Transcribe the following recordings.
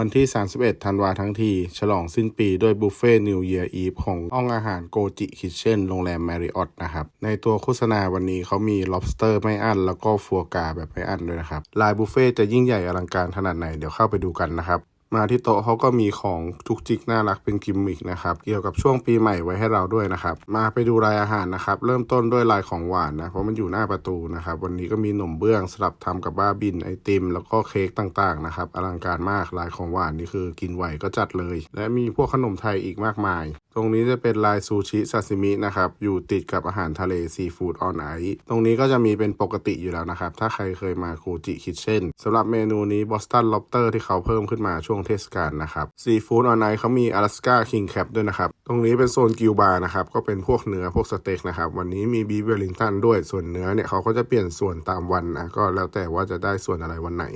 วันที่ 31 ธันวาทั้งที ฉลองสิ้นปีด้วยบุฟเฟ่นิวเยียร์อีฟของอ่องอาหารโกจิคิเช่นโรงแรมแมริออตนะครับ ในตัวโฆษณาวันนี้เขามี lobster ไม่อั้นแล้วก็ฟัวกราแบบไม่อั้นด้วยนะครับ ลายบุฟเฟ่จะยิ่งใหญ่อลังการขนาดไหน เดี๋ยวเข้าไปดูกันนะครับ มาที่โต๊ะเขาก็มีของจุกจิกน่ารักเป็นกิมมิกนะครับเกี่ยวกับช่วงปีใหม่ไว้ให้เราด้วยนะครับมาไปดูรายอาหารนะครับเริ่มต้นด้วยลายของหวานนะเพราะมันอยู่หน้าประตูนะครับวันนี้ก็มีหนมเบื้องสลับทำกับบ้าบินไอติม แล้วก็เค้กต่างๆนะครับอลังการมากลายของหวานนี่คือกินไหวก็จัดเลย และมีพวกขนมไทยอีกมากมาย ตรงนี้จะเป็นลายซูชิซาซิมินะครับ อยู่ติดกับอาหารทะเลซีฟู้ดออนไอซ์ตรงนี้ก็จะมีเป็นปกติอยู่แล้วนะครับ ถ้าใครเคยมาคูจิคิเช่นสำหรับเมนูนี้บอสตันล็อบเตอร์ที่เขาเพิ่มขึ้นมาช่วงเทศกาลนะครับซีฟู้ดออนไอซ์เขามีอลาสกาคิงแคปด้วยนะครับ ตรงนี้เป็นโซนกิวบาร์นะครับ ก็เป็นพวกเนื้อพวกสเต็กนะครับ วันนี้มีบีเวลลิงตันด้วยส่วนเนื้อเนี่ยเขาก็จะเปลี่ยนส่วนตามวันนะก็แล้วแต่ว่าจะได้ส่วนอะไรวันไหน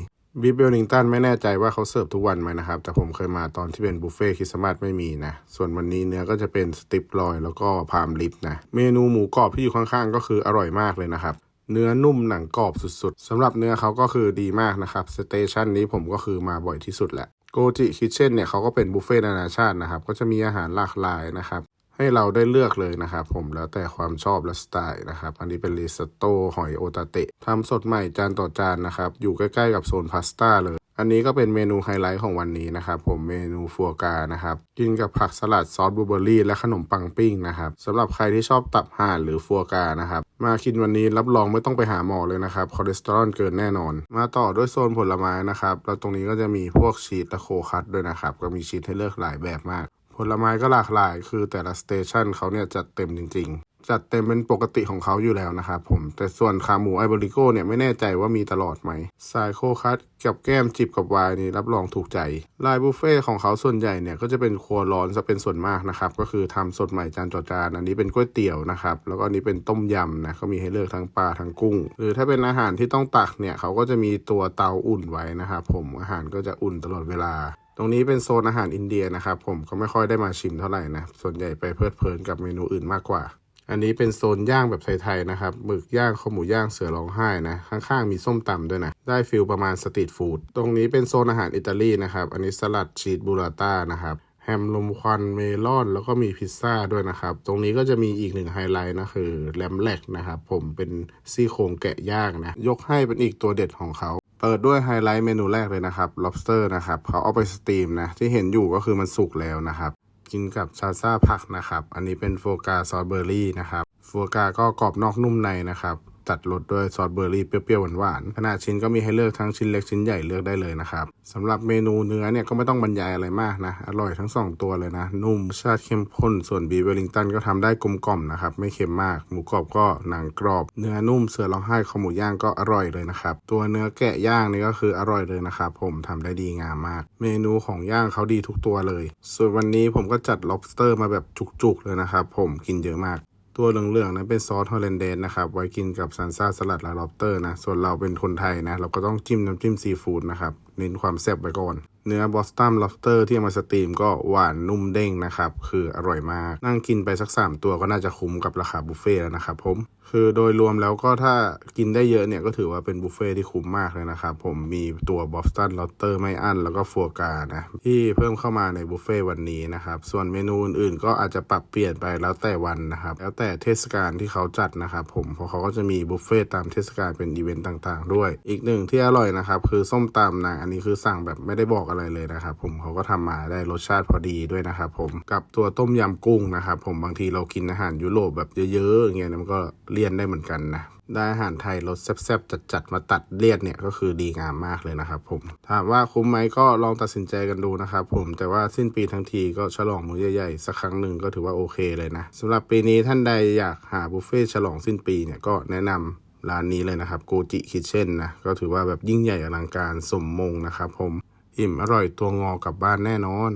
บีฟเวลลิงตันไม่แน่ใจว่าเขาเสิร์ฟทุกวันไหมนะครับ แต่ผมเคยมาตอนที่เป็นบุฟเฟ่คริสต์มาสไม่มีนะ ส่วนวันนี้เนื้อก็จะเป็นสติปลอยแล้วก็พามลิปนะ เมนูหมูกรอบที่อยู่ข้างๆ ก็คืออร่อยมากเลยนะครับ เนื้อนุ่มหนังกรอบสุดๆสำหรับเนื้อเขาก็คือดีมากนะครับสเตชันนี้ผมก็คือมาบ่อยที่สุดแหละโกจิคิเช่นเนี่ยเขาก็เป็นบุฟเฟ่นานาชาตินะครับ ก็จะมีอาหารหลากหลายนะครับ ให้เราได้เลือกเลยนะครับผมแล้วแต่ความชอบและสไตล์นะครับอันนี้เป็นริซอตโต้หอยโอตาเตะทำสดใหม่จานต่อจานนะครับอยู่ใกล้ๆกับโซนพาสต้าเลย อันนี้ก็เป็นเมนูไฮไลท์ของวันนี้นะครับผมเมนูฟัวกรานะครับกินกับผักสลัดซอสบลูเบอร์รี่และขนมปังปิ้งนะครับสำหรับใครที่ชอบตับห่านหรือฟัวกรานะครับมากินวันนี้รับรองไม่ต้องไปหาหมอเลยนะครับคอเลสเตอรอลเกินแน่นอน มาต่อด้วยโซนผลไม้นะครับแล้วตรงนี้ก็จะมีพวกชีสและโคคัตด้วยนะครับก็มีชีสให้เลือกหลายแบบมาก ลไม้ก็หลากหลาย คือแต่ละสเตชันเขาเนี่ยจัดเต็มจริง ๆ จัดเต็มเป็นปกติของเขาอยู่แล้วนะครับผม แต่ส่วนขาหมูไอบริโก้เนี่ยไม่แน่ใจว่ามีตลอดไหมสายโคคัสกับแก้มจิบกับไวน์นี่รับรองถูกใจลายบุฟเฟ่ของเขาส่วนใหญ่เนี่ยก็จะเป็นครัวร้อนจะเป็นส่วนมากนะครับก็คือทำสดใหม่จานต่อจานอันนี้เป็นก๋วยเตี๋ยวนะครับแล้วก็อันนี้เป็นต้มยำนะก็มีให้เลือกทั้งปลาทั้งกุ้ง หรือถ้าเป็นอาหารที่ต้องตักเนี่ยเขาก็จะมีตัวเตาอุ่นไว้นะครับผมอาหารก็จะอุ่นตลอดเวลา ตรงนี้เป็นโซนอาหารอินเดียนะครับ ผมก็ไม่ค่อยได้มาชิมเท่าไหร่นะ ส่วนใหญ่ไปเพลิดเพลินกับเมนูอื่นมากกว่า อันนี้เป็นโซนย่างแบบไทยๆนะครับหมึกย่างข้าวหมูย่างเสือร้องไห้นะ ข้างๆมีส้มตำด้วยนะ ได้ฟิลประมาณสตรีทฟู้ด ตรงนี้เป็นโซนอาหารอิตาลีนะครับ อันนี้สลัดชีสบูราต้านะครับแฮมลมควันเมลอน แล้วก็มีพิซซ่าด้วยนะครับ ตรงนี้ก็จะมีอีกหนึ่งไฮไลท์นะคือแลมแลกนะครับ ผมเป็นซี่โครงแกะย่างนะ ยกให้เป็นอีกตัวเด็ดของเขา เปิดด้วยไฮไลท์เมนูแรกเลยนะครับ lobster นะครับเขาเอาไปสตรีมนะ ที่เห็นอยู่ก็คือมันสุกแล้วนะครับ กินกับซาซ่าผักนะครับ อันนี้เป็นโฟกาซอสเบอร์รี่นะครับโฟกาก็กรอบนอกนุ่มในนะครับ ตัดรสด้วยซอสเบอร์รี่เปรี้ยวๆหวานๆขนาดชิ้นก็มีให้เลือกทั้งชิ้นเล็กชิ้นใหญ่เลือกได้เลยนะครับสำหรับเมนูเนื้อเนี่ยก็ไม่ต้องบรรยายอะไรมากนะ อร่อยทั้ง 2 ตัวเลยนะ นุ่มชาติเข้มข้นส่วนบีเวลลิงตันก็ทำได้กลมกล่อมนะครับไม่เค็มมาก หมูกรอบก็หนังกรอบ เนื้อนุ่มเสือร้องไห้ข้าวหมูย่างก็อร่อยเลยนะครับตัวเนื้อแกะย่างนี่ก็คืออร่อยเลยนะครับผมทำได้ดีงามมาก เมนูของย่างเขาดีทุกตัวเลย ส่วนวันนี้ผมก็จัด lobster มาแบบจุกๆเลยนะครับผมกินเยอะมาก ตัวเหลืองๆนั้นเป็นซอสฮอลแลนเดสนะครับ ไว้กินกับซันซ่าสลัดและล็อบเตอร์นะ ส่วนเราเป็นคนไทยนะ เราก็ต้องจิ้มน้ำจิ้มซีฟู้ดนะครับ เน้นความแซ่บไว้ก่อน เนื้อบอสตัมล็อบสเตอร์ที่เอามาสตรีมก็หวานนุ่มเด้งนะครับ คืออร่อยมาก นั่งกินไปสัก 3 ตัวก็น่าจะคุ้มกับราคาบุฟเฟ่แล้วนะครับผม คือโดยรวมแล้วก็ถ้ากินได้เยอะเนี่ยก็ถือว่าเป็นบุฟเฟ่ที่คุ้มมากเลยนะครับ ผมมีตัวบอสตันลอตเตอร์ไม่อั้นแล้วก็ฟัวกรานะ ที่เพิ่มเข้ามาในบุฟเฟ่วันนี้นะครับ ส่วนเมนูอื่นๆ ก็อาจจะปรับเปลี่ยนไปแล้วแต่วันนะครับ แล้วแต่เทศกาลที่เขาจัดนะครับผมเพราะเขาก็จะมีบุฟเฟ่ตามเทศกาลเป็นอีเวนต์ต่างๆ ด้วย อีกหนึ่งที่อร่อยนะครับคือส้มตำนะอันนี้คือสั่งแบบไม่ได้บอกอะไรเลยนะครับ ผมเขาก็ทำมาได้รสชาติพอดีด้วยนะครับผมกับตัวต้มยำกุ้งนะครับผมบางทีเรากินอาหารยุโรปแบบเยอะๆอย่างเงี้ยมันก็เลี่ยนได้เหมือนกันนะได้อาหารไทยรสแซ่บๆจัดๆมาตัดเลี่ยนเนี่ยก็คือดีงามมากเลยนะครับผมถามว่าคุ้มไหมก็ลองตัดสินใจกันดูนะครับผมแต่ว่าสิ้นปีทั้งทีก็ฉลองมื้อใหญ่ๆสักครั้งหนึ่งก็ถือว่าโอเคเลยนะสำหรับปีนี้ท่านใดอยากหาบุฟเฟ่ต์ฉลองสิ้นปีเนี่ยก็แนะนำร้านนี้เลยนะครับโกจิคิเช่นนะก็ถือว่าแบบยิ่งใหญ่อลังการสมมงนะครับผม อิ่มอร่อยตัวงอกลับบ้านแน่นอน